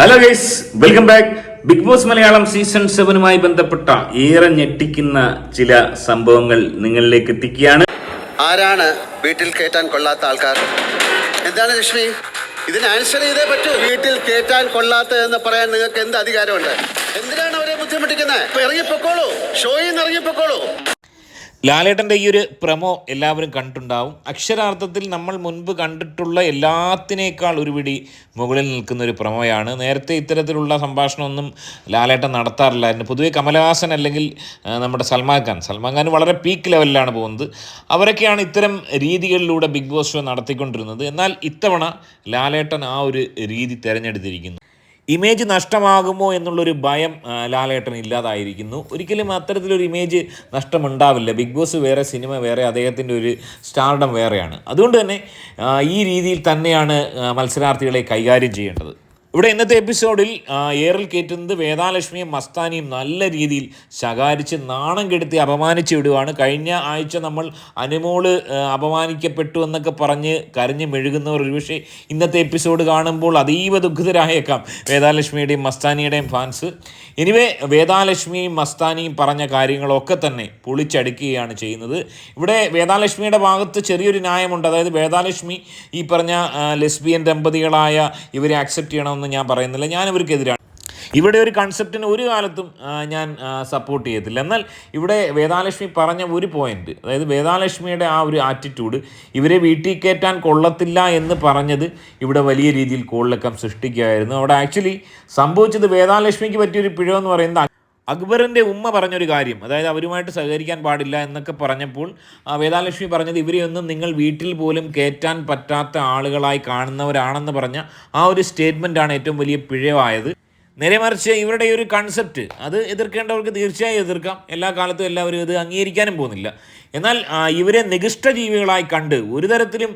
Hello guys welcome back Bigg Boss Malayalam season സെവനുമായി ബന്ധപ്പെട്ട ഏറെ ഞെട്ടിക്കുന്ന ചില സംഭവങ്ങൾ നിങ്ങളിലേക്ക് എത്തിക്കുകയാണ്. ആരാണ് വീട്ടിൽ കേറ്റാൻ കൊള്ളാത്ത ആൾക്കാർ? എന്താണ് ലക്ഷ്മി? ഇതിന് ആൻസർ ചെയ്തേ പറ്റൂ. വീട്ടിൽ കേറ്റാൻ കൊള്ളാത്ത എന്ന് പറയാൻ നിങ്ങൾക്ക് എന്ത് അധികാരമുണ്ട്? എന്തിനാണ് അവരെ ബുദ്ധിമുട്ടിക്കുന്നത് ഇറങ്ങിപ്പോക്കോളൂ. ഷോയിൽ നിന്ന് ഇറങ്ങിപ്പോക്കോളൂ. ലാലേട്ടന്റെ ഈ ഒരു പ്രമോ എല്ലാവരും കണ്ടിട്ടുണ്ടാവും. അക്ഷരാർത്ഥത്തിൽ നമ്മൾ മുൻപ് കണ്ടിട്ടുള്ള എല്ലാത്തിനേക്കാൾ ഒരു പിടി മുകളിൽ നിൽക്കുന്ന ഒരു പ്രമോയാണ്. നേരത്തെ ഇത്തരത്തിലുള്ള സംഭാഷണമൊന്നും ലാലേട്ടൻ നടത്താറില്ലായിരുന്നു പൊതുവേ കമലഹാസൻ അല്ലെങ്കിൽ നമ്മുടെ സൽമാൻ ഖാൻ. സൽമാൻ ഖാൻ വളരെ പീക്ക് ലെവലിലാണ് പോകുന്നത്. അവരൊക്കെയാണ് ഇത്തരം രീതികളിലൂടെ ബിഗ് ബോസ് ഷോ നടത്തിക്കൊണ്ടിരുന്നത്. എന്നാൽ ഇത്തവണ ലാലേട്ടൻ ആ ഒരു രീതി തിരഞ്ഞെടുത്തിരിക്കുന്നു. ഇമേജ് നഷ്ടമാകുമോ എന്നുള്ളൊരു ഭയം ലാലേട്ടൻ ഇല്ലാതായിരിക്കുന്നു. ഒരിക്കലും അത്തരത്തിലൊരു ഇമേജ് നഷ്ടമുണ്ടാവില്ല. ബിഗ് ബോസ് വേറെ സിനിമ വേറെ അദ്ദേഹത്തിന്റെ ഒരു സ്റ്റാർഡം വേറെയാണ്. അതുകൊണ്ട് തന്നെ ഈ രീതിയിൽ തന്നെയാണ് മത്സരാർത്ഥികളെ കൈകാര്യം ചെയ്യേണ്ടത്. ഇവിടെ ഇന്നത്തെ എപ്പിസോഡിൽ ഏറിൽ കയറ്റുന്നത് വേദാലക്ഷ്മിയും മസ്താനിയും നല്ല രീതിയിൽ ശകാരിച്ച് നാണം കെടുത്തി അപമാനിച്ചു വിടുവാണ്. കഴിഞ്ഞ ആഴ്ച നമ്മൾ അനുമോൾ അപമാനിക്കപ്പെട്ടു എന്നൊക്കെ പറഞ്ഞ് കരഞ്ഞ് മെഴുകുന്നവർ ഒരുപക്ഷെ ഇന്നത്തെ എപ്പിസോഡ് കാണുമ്പോൾ അതീവ ദുഃഖിതരായേക്കാം വേദാലക്ഷ്മിയുടെയും മസ്താനിയുടെയും ഫാൻസ് എനിവേ വേദാലക്ഷ്മിയും മസ്താനിയും പറഞ്ഞ കാര്യങ്ങളൊക്കെ തന്നെ പൊളിച്ചടുക്കുകയാണ് ചെയ്യുന്നത്. ഇവിടെ വേദാലക്ഷ്മിയുടെ ഭാഗത്ത് ചെറിയൊരു ന്യായമുണ്ട്. അതായത് വേദാലക്ഷ്മി ഈ പറഞ്ഞ ലെസ്ബിയൻ ദമ്പതികളായ ഇവരെ അക്സെപ്റ്റ് ചെയ്യണമെന്ന് ഞാൻ പറയുന്നില്ല. ഞാൻ ഇവർക്കെതിരാണ് ഇവിടെ ഒരു കൺസെപ്റ്റിന് ഒരു കാലത്തും ഞാൻ സപ്പോർട്ട് ചെയ്യത്തില്ല. എന്നാൽ ഇവിടെ വേദാലക്ഷ്മി പറഞ്ഞ ഒരു പോയിന്റ് അതായത് വേദാലക്ഷ്മിയുടെ ആ ഒരു ആറ്റിറ്റ്യൂഡ് ഇവരെ വീട്ടിൽ കയറ്റാൻ കൊള്ളത്തില്ല എന്ന് പറഞ്ഞത് ഇവിടെ വലിയ രീതിയിൽ കോളിളക്കം സൃഷ്ടിക്കുകയായിരുന്നു. അവിടെ ആക്ച്വലി സംഭവിച്ചത് വേദാലക്ഷ്മിക്ക് പറ്റിയൊരു പിഴവെന്ന് പറയുന്നത് അക്ബറിന്റെ ഉമ്മ പറഞ്ഞൊരു കാര്യം. അതായത് അവരുമായിട്ട് സഹകരിക്കാൻ പാടില്ല എന്നൊക്കെ പറഞ്ഞപ്പോൾ വേദാലക്ഷ്മി പറഞ്ഞത് ഇവരെയൊന്നും നിങ്ങൾ വീട്ടിൽ പോലും കയറ്റാൻ പറ്റാത്ത ആളുകളായി കാണുന്നവരാണെന്ന് പറഞ്ഞ ആ ഒരു സ്റ്റേറ്റ്മെന്റാണ് ഏറ്റവും വലിയ പിഴവായത്. നേരെ മറിച്ച് ഇവരുടെ ഒരു കൺസെപ്റ്റ് അത് എതിർക്കേണ്ടവർക്ക് തീർച്ചയായും എതിർക്കാം. എല്ലാ കാലത്തും എല്ലാവരും ഇത് അംഗീകരിക്കാനും പോകുന്നില്ല. എന്നാൽ ഇവരെ നികിഷ്ട ജീവികളായി കണ്ട് ഒരു തരത്തിലും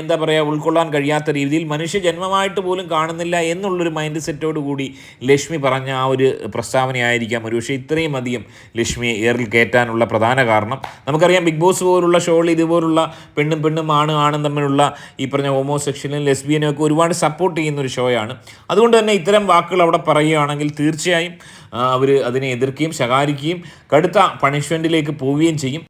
എന്താ പറയുക ഉൾക്കൊള്ളാൻ കഴിയാത്ത രീതിയിൽ മനുഷ്യ ജന്മമായിട്ട് പോലും കാണുന്നില്ല എന്നുള്ളൊരു മൈൻഡ് സെറ്റോട് കൂടി ലക്ഷ്മി പറഞ്ഞ ആ ഒരു പ്രസ്താവനയായിരിക്കാം. ഒരുപക്ഷെ ഇത്രയും അധികം ലക്ഷ്മിയെ ഏറിൽ കയറ്റാനുള്ള പ്രധാന കാരണം. നമുക്കറിയാം ബിഗ് ബോസ് പോലുള്ള ഷോയിൽ ഇതുപോലുള്ള പെണ്ണും പെണ്ണും ആണ് ആണും തമ്മിലുള്ള ഈ പറഞ്ഞ ഹോമോസെക്ഷനും ലെസ്ബിയനും ഒക്കെ ഒരുപാട് സപ്പോർട്ട് ചെയ്യുന്ന ഒരു ഷോയാണ്. അതുകൊണ്ട് തന്നെ ഇത്തരം വാക്കുകൾ അവിടെ പറയുകയാണെങ്കിൽ തീർച്ചയായും അവർ അതിനെ എതിർക്കുകയും ശകാരിക്കുകയും കടുത്ത പണിഷ്മെന്റിലേക്ക് പോവുകയും ചെയ്യും.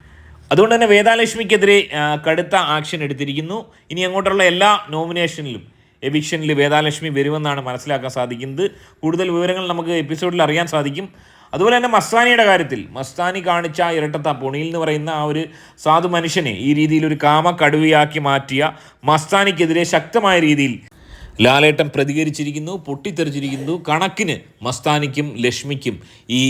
അതുകൊണ്ട് തന്നെ വേദാലക്ഷ്മിക്കെതിരെ കടുത്ത ആക്ഷൻ എടുത്തിരിക്കുന്നു. ഇനി അങ്ങോട്ടുള്ള എല്ലാ നോമിനേഷനിലും എവിക്ഷനിൽ വേദാലക്ഷ്മി വരുമെന്നാണ് മനസ്സിലാക്കാൻ സാധിക്കുന്നത്. കൂടുതൽ വിവരങ്ങൾ നമുക്ക് എപ്പിസോഡിൽ അറിയാൻ സാധിക്കും. അതുപോലെ തന്നെ മസ്താനിയുടെ കാര്യത്തിൽ മസ്താനി കാണിച്ച ഇരട്ടത്ത പൊണിയിൽ എന്ന് പറയുന്ന ആ ഒരു സാധു മനുഷ്യനെ ഈ രീതിയിൽ ഒരു കാമ കടുവയാക്കി മാറ്റിയ മസ്താനിക്കെതിരെ ശക്തമായ രീതിയിൽ ലാലേട്ടൻ പ്രതികരിച്ചിരിക്കുന്നു പൊട്ടിത്തെറിച്ചിരിക്കുന്നു കണക്കിന് മസ്താനിക്കും ലക്ഷ്മിക്കും ഈ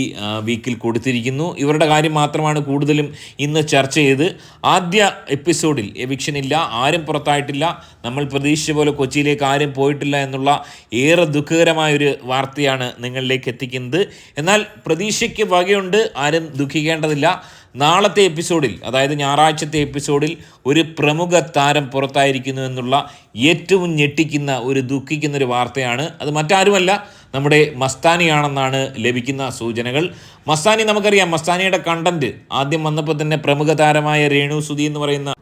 വീക്കിൽ കൊടുത്തിരിക്കുന്നു. ഇവരുടെ കാര്യം മാത്രമാണ് കൂടുതലും ഇന്ന് ചർച്ച ചെയ്ത്. ആദ്യ എപ്പിസോഡിൽ എവിക്ഷൻ ഇല്ല ആരും പുറത്തായിട്ടില്ല. നമ്മൾ പ്രതീക്ഷിച്ച പോലെ കൊച്ചിയിലേക്ക് ആരും പോയിട്ടില്ല എന്നുള്ള ഏറെ ദുഃഖകരമായൊരു വാർത്തയാണ് നിങ്ങളിലേക്ക് എത്തിക്കുന്നത്. എന്നാൽ പ്രതീക്ഷയ്ക്ക് വകയുണ്ട് ആരും ദുഃഖിക്കേണ്ടതില്ല. നാളത്തെ എപ്പിസോഡിൽ അതായത് ഞായറാഴ്ചത്തെ എപ്പിസോഡിൽ ഒരു പ്രമുഖ താരം പുറത്തായിരിക്കുന്നു എന്നുള്ള ഏറ്റവും ഞെട്ടിക്കുന്ന ഒരു ദുഃഖിക്കുന്ന ഒരു വാർത്തയാണ്. അത് മറ്റാരുമല്ല നമ്മുടെ മസ്താനിയാണെന്നാണ് ലഭിക്കുന്ന സൂചനകൾ. മസ്താനി നമുക്കറിയാം മസ്താനിയുടെ കണ്ടന്റ് ആദ്യം വന്നപ്പോൾ തന്നെ പ്രമുഖ താരമായ രേണു സുധി എന്ന് പറയുന്ന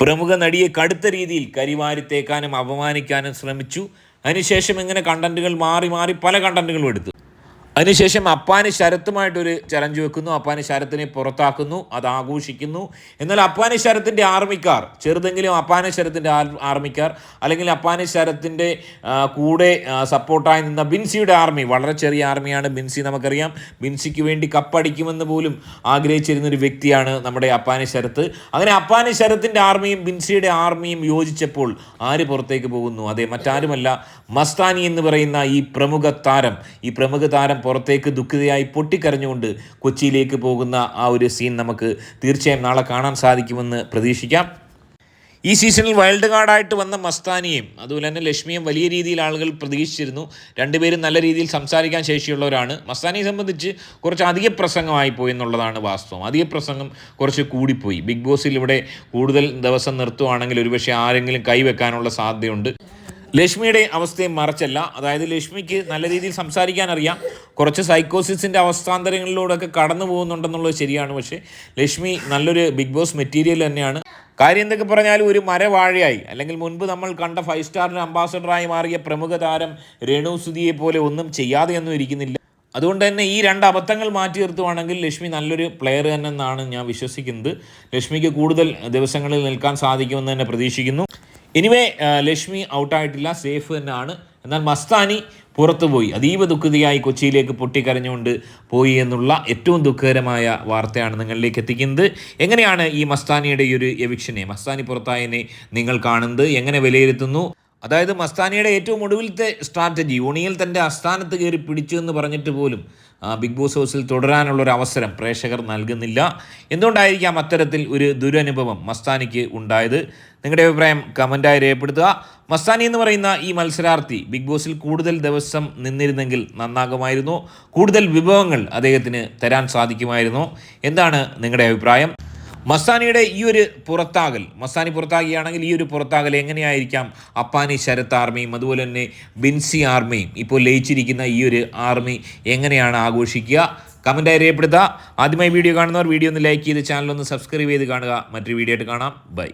പ്രമുഖ നടിയെ കടുത്ത രീതിയിൽ കരിവാരിത്തേക്കാനും അപമാനിക്കാനും ശ്രമിച്ചു. അതിനുശേഷം ഇങ്ങനെ കണ്ടന്റുകൾ മാറി മാറി പല കണ്ടന്റുകളും എടുത്തു. അതിനുശേഷം അപ്പാന് ശരത്തുമായിട്ടൊരു ചലഞ്ച് വെക്കുന്നു. അപ്പാന് ശരത്തിനെ പുറത്താക്കുന്നു. അത് ആഘോഷിക്കുന്നു. എന്നാൽ അപ്പാന് ശരത്തിന്റെ ആർമിക്കാർ ചെറുതെങ്കിലും അപ്പാന് ശരത്തിന്റെ ആർ- ആർമിക്കാർ അല്ലെങ്കിൽ അപ്പാന് ശരത്തിന്റെ കൂടെ സപ്പോർട്ടായി നിന്ന ബിൻസിയുടെ ആർമി വളരെ ചെറിയ ആർമിയാണ് ബിൻസി നമുക്കറിയാം. ബിൻസിക്ക് വേണ്ടി കപ്പടിക്കുമെന്ന് പോലും ആഗ്രഹിച്ചിരുന്ന ഒരു വ്യക്തിയാണ് നമ്മുടെ അപ്പാന് ശരത്ത്. അങ്ങനെ അപ്പാന് ശരത്തിന്റെ ആർമിയും ബിൻസിയുടെ ആർമിയും യോജിച്ചപ്പോൾ ആര് പുറത്തേക്ക് പോകുന്നു? അതെ മറ്റാരുമല്ല. മസ്താനി എന്ന് പറയുന്ന ഈ പ്രമുഖ താരം ഈ പ്രമുഖ താരം പുറത്തേക്ക് ദുഃഖിതയായി പൊട്ടിക്കരഞ്ഞുകൊണ്ട് കൊച്ചിയിലേക്ക് പോകുന്ന ആ ഒരു സീൻ നമുക്ക് തീർച്ചയായും നാളെ കാണാൻ സാധിക്കുമെന്ന് പ്രതീക്ഷിക്കാം. ഈ സീസണിൽ വൈൽഡ് കാർഡായിട്ട് വന്ന മസ്താനിയും അതുപോലെ തന്നെ ലക്ഷ്മിയും വലിയ രീതിയിൽ ആളുകൾ പ്രതീക്ഷിച്ചിരുന്നു. രണ്ടുപേരും നല്ല രീതിയിൽ സംസാരിക്കാൻ ശേഷിയുള്ളവരാണ്. മസ്താനിയെ സംബന്ധിച്ച് കുറച്ച് അധിക പ്രസംഗമായി പോയി എന്നുള്ളതാണ് വാസ്തവം. അധിക പ്രസംഗം കുറച്ച് കൂടിപ്പോയി. ബിഗ് ബോസിൽ ഇവിടെ കൂടുതൽ ദിവസം നിർത്തുവാണെങ്കിൽ ഒരുപക്ഷെ ആരെങ്കിലും കൈവെക്കാനുള്ള സാധ്യതയുണ്ട്. ലക്ഷ്മിയുടെ അവസ്ഥയും മറച്ചല്ല. അതായത് ലക്ഷ്മിക്ക് നല്ല രീതിയിൽ സംസാരിക്കാൻ അറിയാം കുറച്ച് സൈക്കോസിസിന്റെ അവസ്ഥാന്തരങ്ങളിലൂടെയൊക്കെ കടന്നു പോകുന്നുണ്ടെന്നുള്ളത് ശരിയാണ്. പക്ഷേ ലക്ഷ്മി നല്ലൊരു ബിഗ് ബോസ് മെറ്റീരിയൽ തന്നെയാണ്. കാര്യം എന്തൊക്കെ പറഞ്ഞാലും ഒരു മരവാഴയായി. അല്ലെങ്കിൽ മുൻപ് നമ്മൾ കണ്ട ഫൈവ് സ്റ്റാറിന്റെ അംബാസഡറായി മാറിയ പ്രമുഖ താരം രേണു സുധിയെ പോലെ ഒന്നും ചെയ്യാതെ ചെയ്യാതെയൊന്നും ഇരിക്കുന്നില്ല. അതുകൊണ്ട് തന്നെ ഈ രണ്ട് അബദ്ധങ്ങൾ മാറ്റി നിർത്തുവാണെങ്കിൽ ലക്ഷ്മി നല്ലൊരു പ്ലെയർ തന്നെ എന്നാണ് ഞാൻ വിശ്വസിക്കുന്നത്. ലക്ഷ്മിക്ക് കൂടുതൽ ദിവസങ്ങളിൽ നിൽക്കാൻ സാധിക്കുമെന്ന് തന്നെ പ്രതീക്ഷിക്കുന്നു. എനിവേ ലക്ഷ്മി ഔട്ടായിട്ടില്ല. സേഫ് തന്നെയാണ്. എന്നാൽ മസ്താനി പുറത്തു പോയി അതീവ ദുഃഖിതയായി കൊച്ചിയിലേക്ക് പൊട്ടിക്കരഞ്ഞുകൊണ്ട് പോയി എന്നുള്ള ഏറ്റവും ദുഃഖകരമായ വാർത്തയാണ് നിങ്ങളിലേക്ക് എത്തിക്കുന്നത്. എങ്ങനെയാണ് ഈ മസ്താനിയുടെ ഈ ഒരു എവിക്ഷനെ മസ്താനി പുറത്തായതിനെ നിങ്ങൾ കാണുന്നത്? എങ്ങനെ വിലയിരുത്തുന്നു? അതായത് മസ്താനിയുടെ ഏറ്റവും ഒടുവിലത്തെ സ്ട്രാറ്റജി യോണിയിൽ തന്റെ അസ്ഥാനത്ത് കയറി പിടിച്ചു എന്ന് പറഞ്ഞിട്ട് പോലും ബിഗ് ബോസ് ഹൗസിൽ തുടരാനുള്ള ഒരു അവസരം പ്രേക്ഷകർ നൽകുന്നില്ല. എന്തുകൊണ്ടായിരിക്കാം അത്തരത്തിൽ ഒരു ദുരനുഭവം മസ്താനിക്ക് ഉണ്ടായത്? നിങ്ങളുടെ അഭിപ്രായം കമന്റായി രേഖപ്പെടുത്തുക. മസ്താനി എന്ന് പറയുന്ന ഈ മത്സരാർത്ഥി ബിഗ് ബോസിൽ കൂടുതൽ ദിവസം നിന്നിരുന്നെങ്കിൽ നന്നാകുമായിരുന്നു. കൂടുതൽ വിഭവങ്ങൾ അദ്ദേഹത്തിന് തരാൻ സാധിക്കുമായിരുന്നു. എന്താണ് നിങ്ങളുടെ അഭിപ്രായം? മസ്താനിയുടെ ഈ ഒരു പുറത്താകൽ മസ്താനി പുറത്താകുകയാണെങ്കിൽ ഈ ഒരു പുറത്താകൽ എങ്ങനെയായിരിക്കാം? അപ്പാനി ശരത് ആർമിയും അതുപോലെ തന്നെ ബിൻസി ആർമിയും ഇപ്പോൾ ലയിച്ചിരിക്കുന്ന ഈ ഒരു ആർമി എങ്ങനെയാണ് ആഘോഷിക്കുക? കമന്റായി രേഖപ്പെടുത്തുക. ആദ്യമായി വീഡിയോ കാണുന്നവർ വീഡിയോ ഒന്ന് ലൈക്ക് ചെയ്ത് ചാനൽ ഒന്ന് സബ്സ്ക്രൈബ് ചെയ്ത് കാണുക. മറ്റൊരു വീഡിയോ ആയിട്ട് കാണാം. ബൈ